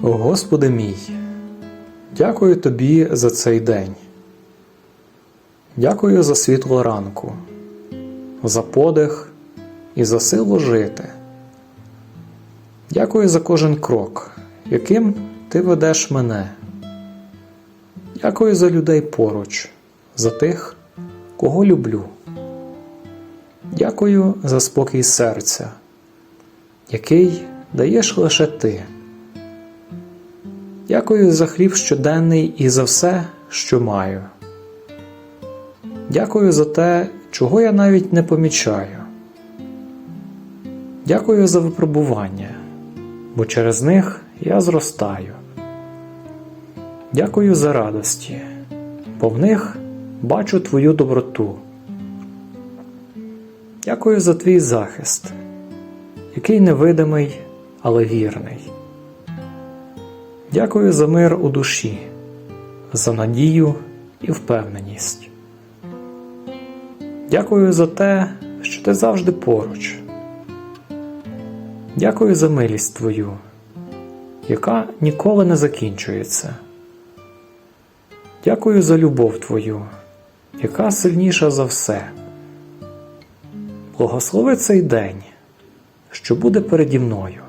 Господи мій, дякую Тобі за цей день. Дякую за світло ранку, за подих і за силу жити. Дякую за кожен крок, яким Ти ведеш мене. Дякую за людей поруч, за тих, кого люблю. Дякую за спокій серця, який даєш лише ти. Дякую за хліб щоденний і за все, що маю. Дякую за те, чого я навіть не помічаю. Дякую за випробування, бо через них я зростаю. Дякую за радості, бо в них бачу Твою доброту. Дякую за твій захист, який невидимий, але вірний. Дякую за мир у душі, за надію і впевненість. Дякую за те, що ти завжди поруч. Дякую за милість твою, яка ніколи не закінчується. Дякую за любов твою, яка сильніша за все. Благослови цей день, що буде переді мною.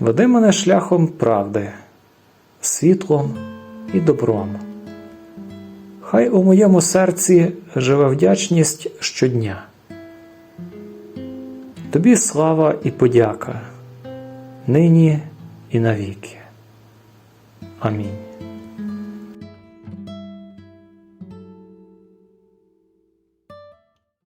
Веди мене шляхом правди, світлом і добром. Хай у моєму серці живе вдячність щодня. Тобі слава і подяка, нині і навіки. Амінь.